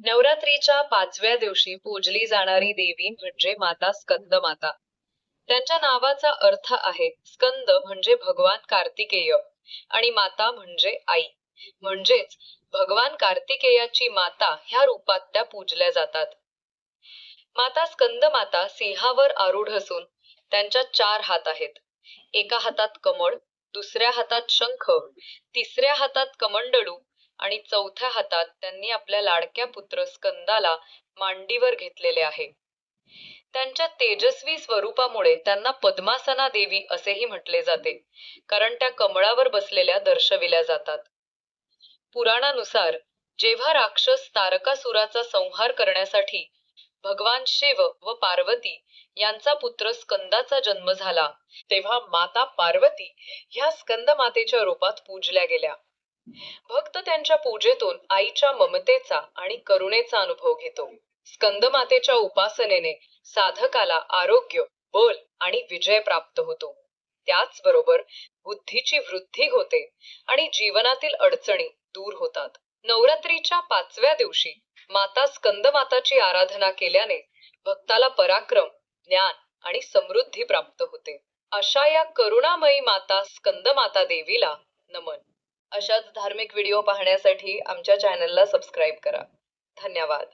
नवरात्रीच्या पाचव्या दिवशी पूजली जाणारी देवी म्हणजे माता स्कंद माता त्यांच्या नावाचा अर्थ आहे स्कंद म्हणजे भगवान कार्तिकेय आणि माता म्हणजे आई. म्हणजेच भगवान कार्तिकेयाची माता ह्या रूपात त्या पूजल्या जातात. माता स्कंद माता सिंहावर आरूढ असून त्यांच्या चार हात आहेत. एका हातात कमळ दुसऱ्या हातात शंख तिसऱ्या हातात कमंडळू आणि चौथ्या हातात त्यांनी आपल्या लाडक्या पुत्र स्कंदाला मांडीवर घेतलेले आहे. त्यांच्या तेजस्वी स्वरूपामुळे त्यांना पद्मासना देवी असेही म्हटले जाते कारण त्या कमळावर बसलेल्या दर्शविल्या जातात. पुराणानुसार जेव्हा राक्षस तारकासुराचा संहार करण्यासाठी भगवान शिव व पार्वती यांचा पुत्र स्कंदाचा जन्म झाला तेव्हा माता पार्वती ह्या स्कंद मातेच्या रूपात पूजल्या गेल्या. भक्त त्यांच्या पूजेतून आईच्या ममतेचा आणि करुणेचा अनुभव घेतो. स्कंद मातेच्या उपासनेने साधकाला आरोग्य बल आणि विजय प्राप्त होतो. त्याचबरोबर बुद्धीची वृद्धी होते आणि जीवनातील अडचणी दूर होतात. नवरात्रीच्या पाचव्या दिवशी माता स्कंद माताची आराधना केल्याने भक्ताला पराक्रम ज्ञान आणि समृद्धी प्राप्त होते. अशा या करुणामयी माता स्कंद माता देवीला नमन. अशाच धार्मिक व्हिडिओ पाहण्यासाठी आमच्या चॅनलला सबस्क्राईब करा. धन्यवाद.